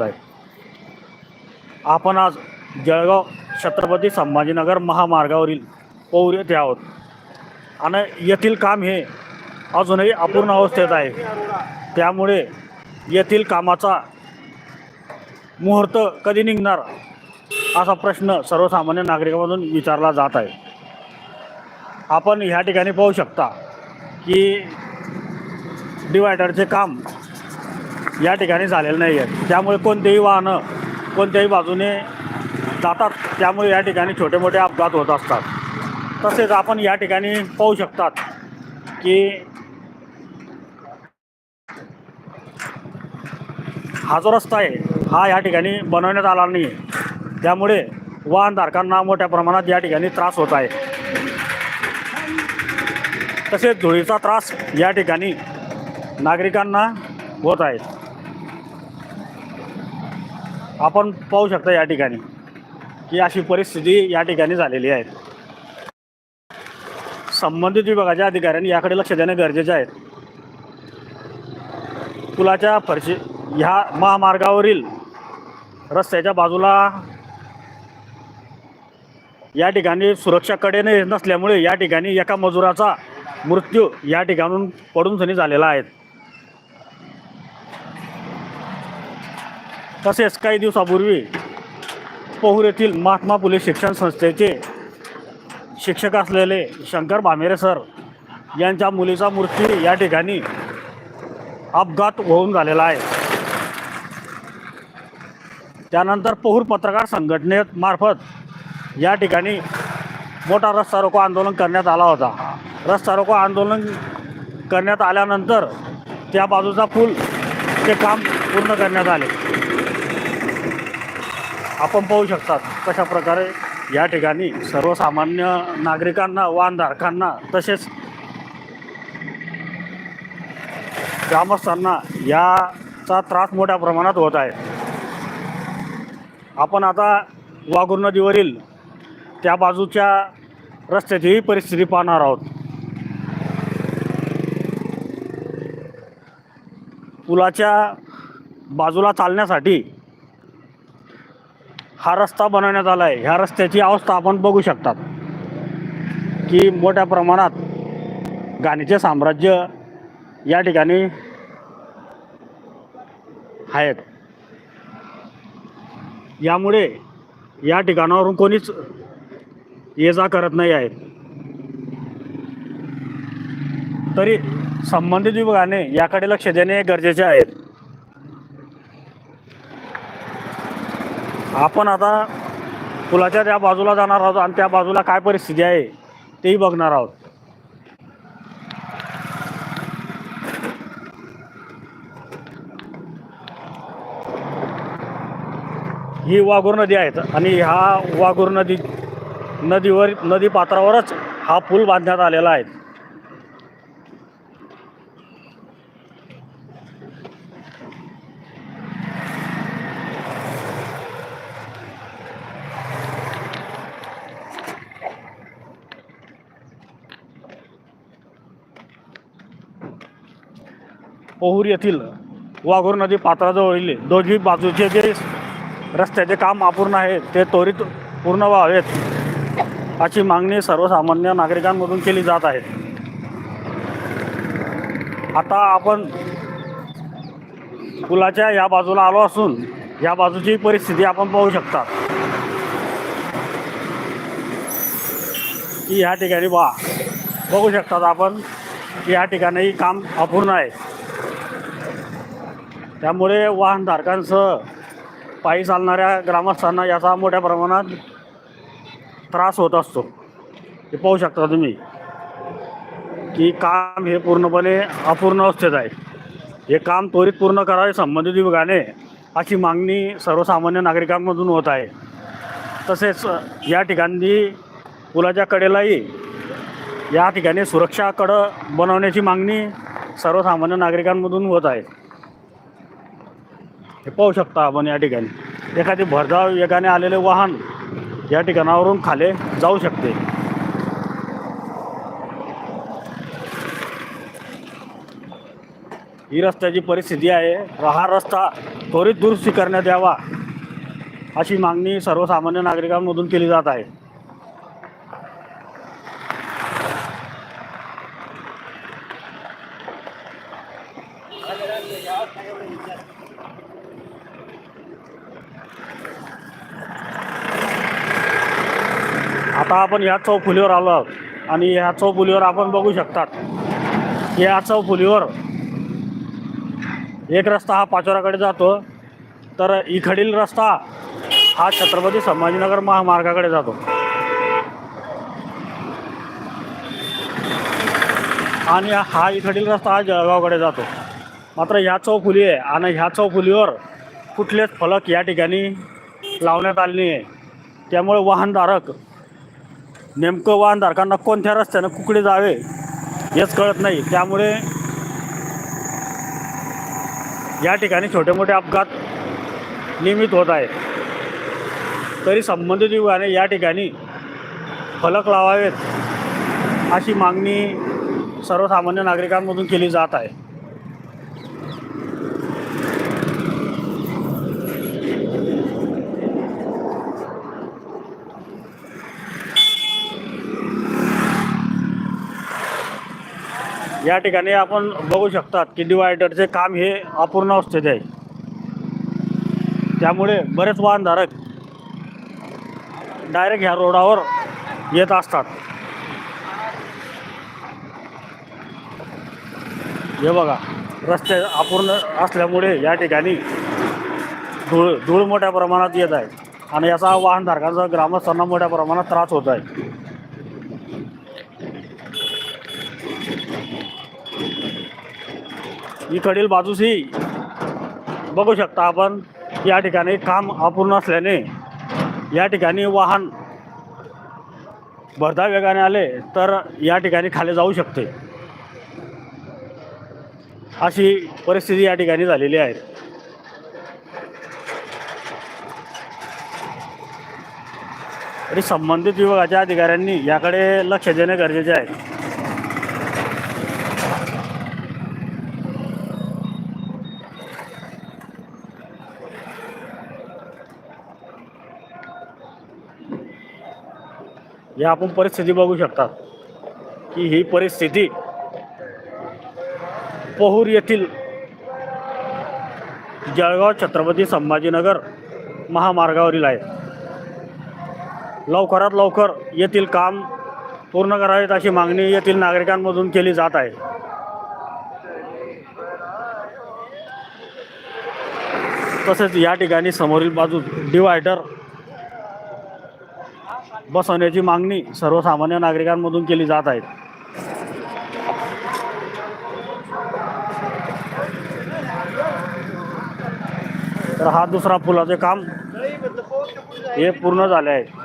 आहे. आपण आज जळगाव छत्रपती संभाजीनगर महामार्गावरील पौर येथे आहोत. आणि येथील काम हे अजूनही अपूर्ण अवस्थेत आहे. त्यामुळे येथील कामाचा मुहूर्त कधी निघणार असा प्रश्न सर्वसामान्य नागरिकांमधून विचारला जात आहे. आपण ह्या ठिकाणी पाहू शकता की डिवायडरचे काम या ठिकाणी झालेलं नाही आहे. त्यामुळे कोणतेही वाहनं कोणत्याही बाजूने जातात. त्यामुळे या ठिकाणी छोटे मोठे अपघात होत असतात. तसेच आपण या ठिकाणी पाहू शकतात की हा जो रस्ता आहे हा या ठिकाणी बनवण्यात आला नाही आहे. त्यामुळे वाहनधारकांना मोठ्या प्रमाणात या ठिकाणी त्रास होत आहे. तसेच धुळीचा त्रास या ठिकाणी नागरिकांना होत आहे. आपण पाहू शकता या ठिकाणी की अशी परिस्थिती या ठिकाणी झालेली आहे. संबंधित विभागाच्या अधिकाऱ्यांनी याकडे लक्ष देणे गरजेचे आहे. पुलाच्या फरशी ह्या महामार्गावरील रस्त्याच्या बाजूला या ठिकाणी सुरक्षा कडेने नसल्यामुळे या ठिकाणी एका मजुराचा मृत्यू या ठिकाणून पडून सनी झालेला आहे. तसेच काही दिवसापूर्वी पोहूर येथील महात्मा फुले शिक्षण संस्थेचे शिक्षक असलेले शंकर भामेरे सर यांच्या मुलीचा मृत्यू या ठिकाणी अपघात होऊन झालेला आहे. त्यानंतर पोहूर पत्रकार संघटनेत मार्फत या ठिकाणी मोठा रस्ता रोको आंदोलन करण्यात आला होता. रस्ता रोको आंदोलन करण्यात आल्यानंतर त्या बाजूचा पूल ते काम पूर्ण करण्यात आले. आपण पाहू शकतात कशा प्रकारे या ठिकाणी सर्वसामान्य नागरिकांना वाहनधारकांना तसेच ग्रामस्थांना याचा त्रास मोठ्या प्रमाणात होत आहे. आपण आता वाघूर नदीवरील त्या बाजूच्या रस्त्याची ही परिस्थिती पाहणार आहोत. पुलाच्या बाजूला चालण्यासाठी हा रस्ता बनवण्यात आला आहे ह्या रस्त्याची अवस्था आपण बघू शकतात. की मोठ्या प्रमाणात गाणीचे साम्राज्य या ठिकाणी आहेत. यामुळे या ठिकाणावरून कोणीच ये जा करत नाही आहेत. तरी संबंधित विभागाने याकडे लक्ष देणे गरजेचे आहेत आपण आता पुलाच्या त्या बाजूला जाणार आहोत आणि त्या बाजूला काय परिस्थिती आहे तेही बघणार आहोत. ही वाघूर नदी आहेत आणि ह्या वाघूर नदी नदीवर नदी पात्रावरच हा पूल बांधण्यात आलेला आहे. पोहूर येथील वाघूर नदी पात्राजवळील दोघी बाजूचे जे रस्त्याचे काम अपूर्ण आहे ते त्वरित पूर्ण व्हावेत अशी मागणी सर्वसामान्य नागरिकांमधून केली जात आहे. आता आपण पुलाच्या या बाजूला आलो असून या बाजूची परिस्थिती आपण पाहू शकता. की ह्या ठिकाणी बा बघू शकतात आपण की या ठिकाणी काम अपूर्ण आहे. त्यामुळे वाहनधारकांसह पायी चालणाऱ्या ग्रामस्थांना याचा मोठ्या प्रमाणात त्रास होत असतो. हे पाहू शकता तुम्ही की काम हे पूर्णपणे अपूर्ण अवस्थेत आहे. हे काम त्वरित पूर्ण करावे संबंधित विभागाने अशी मागणी सर्वसामान्य नागरिकांमधून होत आहे. तसेच या ठिकाणी पुलाच्या कडेलाही या ठिकाणी सुरक्षा कडं बनवण्याची मागणी सर्वसामान्य नागरिकांमधून होत आहे. हे पाहू शकता आपण या ठिकाणी. एखादी भरधाव वेगाने आलेले वाहन या ठिकाणावरून खाली जाऊ शकते. ही रस्त्याची परिस्थिती आहे. हा रस्ता त्वरित दुरुस्ती करण्यात यावा अशी मागणी सर्वसामान्य नागरिकांमधून केली जात आहे. आता आपण या चौफुलीवर आलो आहोत. आणि ह्या चौफुलीवर आपण बघू शकतात. या चौफुलीवर एक रस्ता हा पाचोराकडे जातो. तर इकडील रस्ता हा छत्रपती संभाजीनगर महामार्गाकडे जातो. आणि हा इकडील रस्ता हा जळगावकडे जातो. मात्र ह्या चौफुली आहे आणि ह्या चौफुलीवर कुठलेच फलक या ठिकाणी लावण्यात आले नाही आहे त्यामुळे वाहनधारक नेमकं वाहनधारकांना कोणत्या रस्त्यानं कुकडे जावे हेच कळत नाही. त्यामुळे या ठिकाणी छोटे मोठे अपघात नियमित होत आहेत. तरी संबंधित युगाने या ठिकाणी फलक लावावेत अशी मागणी सर्वसामान्य नागरिकांमधून केली जात आहे. या ठिकाणी आपण बघू शकतात की डिवायडरचे काम हे अपूर्ण अवस्थेत आहे. त्यामुळे बरेच वाहनधारक डायरेक्ट ह्या रोडावर येत असतात. हे बघा रस्ते अपूर्ण असल्यामुळे या ठिकाणी धूळ धूळ मोठ्या प्रमाणात येत आहे. आणि याचा वाहनधारकांचा ग्रामस्थांना मोठ्या प्रमाणात त्रास होत आहे. इकडील बाजूसही बघू शकता आपण या ठिकाणी काम अपूर्ण असल्याने या ठिकाणी वाहन भरधा वेगाने आले तर या ठिकाणी खाली जाऊ शकते. अशी परिस्थिती या ठिकाणी झालेली आहे. तरी संबंधित विभागाच्या अधिकाऱ्यांनी याकडे लक्ष देणे गरजेचे आहे. या आपण परिस्थिती बघू शकता की ही परिस्थिती पहूर येथील जळगाव छत्रपती संभाजीनगर महामार्गावरील आहे. लवकरात लवकर येथील काम पूर्ण करावेत अशी मागणी येथील नागरिकांमधून केली जात आहे. तसेच या ठिकाणी समोरील बाजू डिवायडर बसवण्याची मागणी सर्वसामान्य नागरिकांमधून केली जात आहे. तर हा दुसरा पुलाचे काम हे पूर्ण झाले आहे.